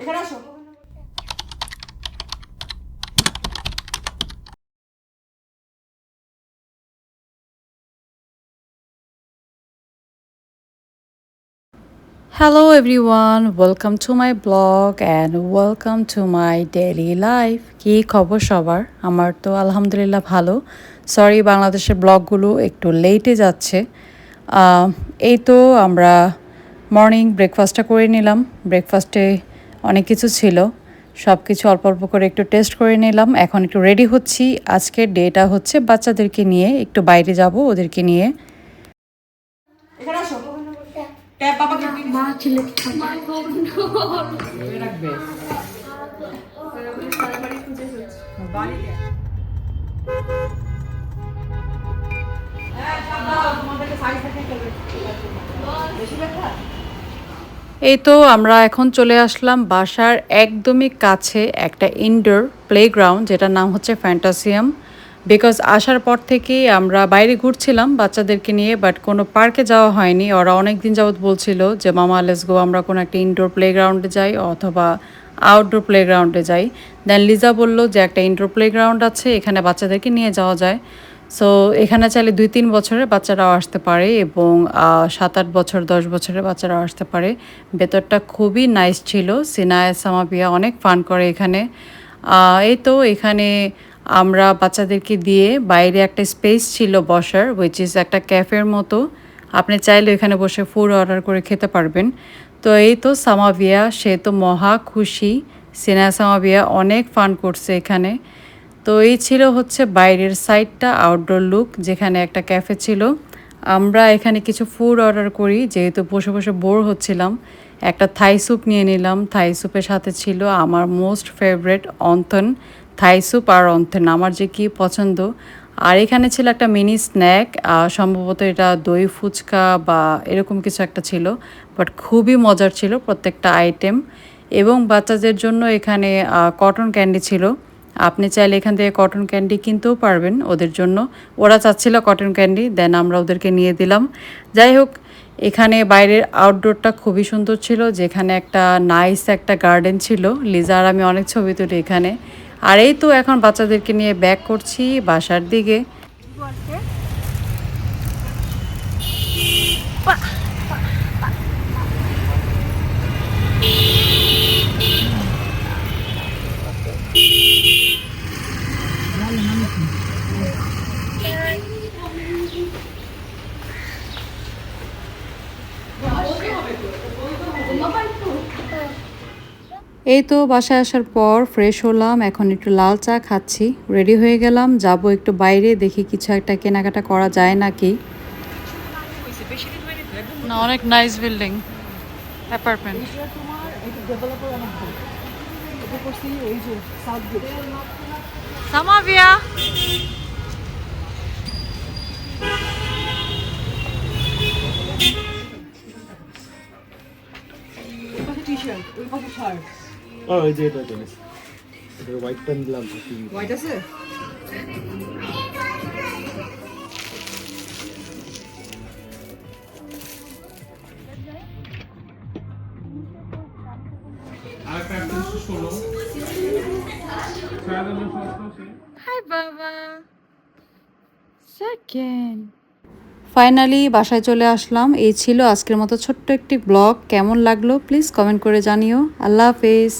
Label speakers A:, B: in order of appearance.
A: এখানে আসো।
B: Hello everyone, welcome to my blog and welcome to my daily life. কি খবর সবার? আমার তো আলহামদুলিল্লাহ ভালো। সরি বাংলাদেশের ব্লগগুলো একটু লেটে যাচ্ছে। আহ, এই তো আমরা মর্নিং ব্রেকফাস্টটা করে নিলাম। ব্রেকফাস্টে অনেক কিছু ছিল। সব কিছু অল্প অল্প করে একটু টেস্ট করে নিলাম। এখন একটু রেডি হচ্ছি। আজকের ডেটা হচ্ছে বাচ্চাদেরকে নিয়ে একটু বাইরে যাব ওদেরকে নিয়ে।
A: এখানে আসো ট্যাপ বাবাকে দিন
C: মা ছেলে
A: রাখবে বাড়িতে
B: এই তো আমরা এখন চলে আসলাম বাসার একদমই কাছে একটা ইনডোর প্লেগ্রাউন্ড যেটার নাম হচ্ছে ফ্যান্টাসিয়াম বিকজ আসার পর থেকেই আমরা বাইরে ঘুরছিলাম বাচ্চাদেরকে নিয়ে বাট কোনো পার্কে যাওয়া হয়নি। ওরা অনেক দিন যাবৎ বলছিল যে, মামা লেস গো আমরা কোনো একটা ইনডোর প্লেগ্রাউন্ডে যাই অথবা আউটডোর প্লেগ্রাউন্ডে যাই। দেন লিজা বলল যে, একটা ইনডোর প্লেগ্রাউন্ড আছে, এখানে বাচ্চাদেরকে নিয়ে যাওয়া যায়। সো এখানে চাইলে দুই তিন বছরের বাচ্চারাও আসতে পারে এবং সাত আট বছর, দশ বছরের বাচ্চারাও আসতে পারে। ভেতরটা খুবই নাইস ছিল। সিনায় সামাবিয়া অনেক ফান করে এখানে। এই তো এখানে আমরা বাচ্চাদেরকে দিয়ে বাইরে একটা স্পেস ছিল বসার উইচ ইজ একটা ক্যাফের মতো। আপনি চাইলে এখানে বসে ফুড অর্ডার করে খেতে পারবেন। তো এই তো সামাবিয়া সে তো মহা খুশি। সিনা সামাবিয়া অনেক ফান করছে এখানে। তো এই ছিল হচ্ছে বাইরের সাইডটা আউটডোর লুক যেখানে একটা ক্যাফে ছিল। আমরা এখানে কিছু ফুড অর্ডার করি, যেহেতু বসে বসে বোর হচ্ছিলাম। একটা থাই স্যুপ নিয়ে নিলাম। থাই স্যুপের সাথে ছিল আমার most favourite wonton Thai soup আর অন্থন, আমার যে কি পছন্দ। আর এখানে ছিল একটা মিনি স্ন্যাক সম্ভবত এটা দই ফুচকা বা এরকম কিছু একটা ছিল বাট খুবই মজার ছিল প্রত্যেকটা আইটেম এবং বাচ্চাদের জন্য এখানে কটন ক্যান্ডি ছিল। আপনি চাইলে এখান থেকে কটন ক্যান্ডি কিনতেও পারবেন ওদের জন্য। ওরা চাচ্ছিল কটন ক্যান্ডি দেন আমরা ওদেরকে নিয়ে দিলাম। যাই হোক এখানে বাইরের আউটডোরটা খুবই সুন্দর ছিল যেখানে একটা নাইস একটা গার্ডেন ছিল। লিজা আর আমি অনেক ছবি তুলি এখানে। আর এই তো এখন বাচ্চাদেরকে নিয়ে ব্যাক করছি বাসার দিকে। এই তো বাসায় আসার পর ফ্রেশ হলাম এখন একটু লাল চা খাচ্ছি রেডি হয়ে গেলাম যাব একটু বাইরে দেখি কিছু একটা কেনাকাটা করা যায় নাকি। না অনেক নাইস বিল্ডিং অ্যাপার্টমেন্ট সামাভিয়া।
A: টি শার্ট ওই শার্ট
D: ওই যে এটা জানিস এটা। হোয়াইটটা নিলাম
A: হোয়াইট আছে?
B: হাই বাবা। সেকেন্ড ফাইনালি বাসায় চলে আসলাম। এই ছিল আজকের মতো ছোট্ট একটি ব্লগ কেমন লাগল? প্লিজ কমেন্ট করে জানিও। আল্লাহ হাফেজ।